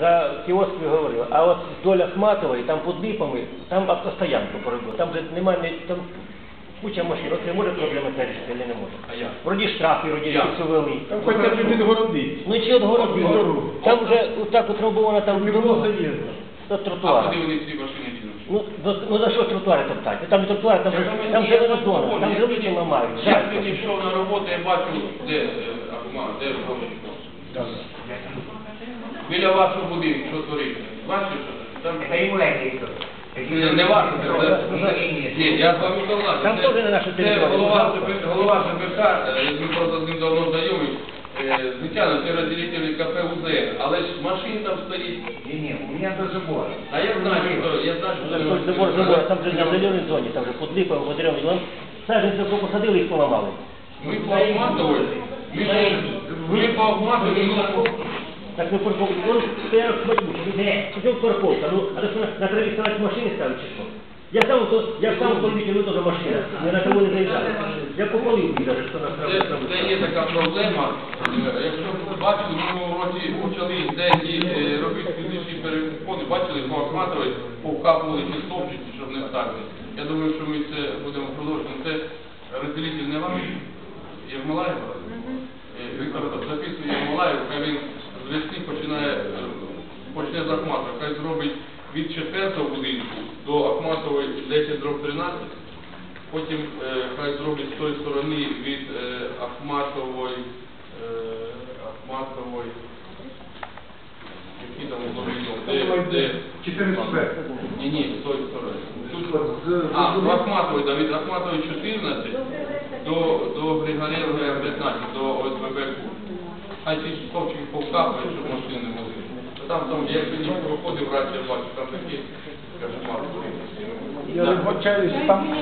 за кіоск ви говорили, а от доля Хматової, там під липами, там автостоянку поробили. Там же немає, там куча машин. От це може проблема ця рішити, не може? А як? Вроді штрафи, вроді Як? якісь ввели. Там хоча б відгородити. Ну чи от город, Об'їзд дорогу. там вже отак утрамбовано там Не було заїзду. до А тротуару. куди вони всі машини дінуть? Ну, ну, ну за що тротуари топтати? Там не тротуари, там, же- там зелена зона, там жилиці ламають. Я сьогодні йшов на роботу, я бачу, де е, Ахмат, де робочий. Біля вашого будинку, що твориться? Бачите, що там? Не, не ваше, це, це, ні, я з вами согласен. Там Це- теж не наша Це голова, голова ЖБК, е, ми просто з ним давно знайомі, е, звичайно, це розділителі кафе УЗН, але ж машин там стоїть. Не, не, у меня до забора. А я знаю, що, я знаю, що... так, Забор, забор, там же на зеленій зоні, там же під липами, під деревом, саджанці посадили, їх поламали. Ми по Ахматовій, ми, ми по Ахматовій, ну, Так ми парковку, вон стояв смотрю, де, що парковка, ну, а то що на- траві ставити машини ставить чи що? Я сам, то, я сам автомобіль, ну, теж машина, я на траву не заїжджав. Я попалив даже, що на Це, траву це є така проблема. Е, Якщо ви бачили, в минулому році почали деякі е, робити фізичні перепони, бачили, по Ахматовій повкапували ці стовпчики, щоб не вставити. Я думаю, що ми це будемо продовжувати. Це розділитель не вам, Єрмолаєв. Е, Віктор записує Єрмолаєв, хай він з весни починає, е, почне з Ахматова, хай зробить від четвертого будинку до Ахматової 10 дроб 13, Потім е, хай зроблять з тої сторони від е, Ахматової, е, Ахматової, які там углові, де, де, 14 ні, ні, з тої сторони. Тут, а, до Ахматової, да, від Ахматової 14 до, до Григорєва 15, до ОСББ. Хай ці стовпчики повкапають, щоб машини не могли. Там, там, я сьогодні проходив, я бачу, там такі, кошмар. Я вибачаюсь, там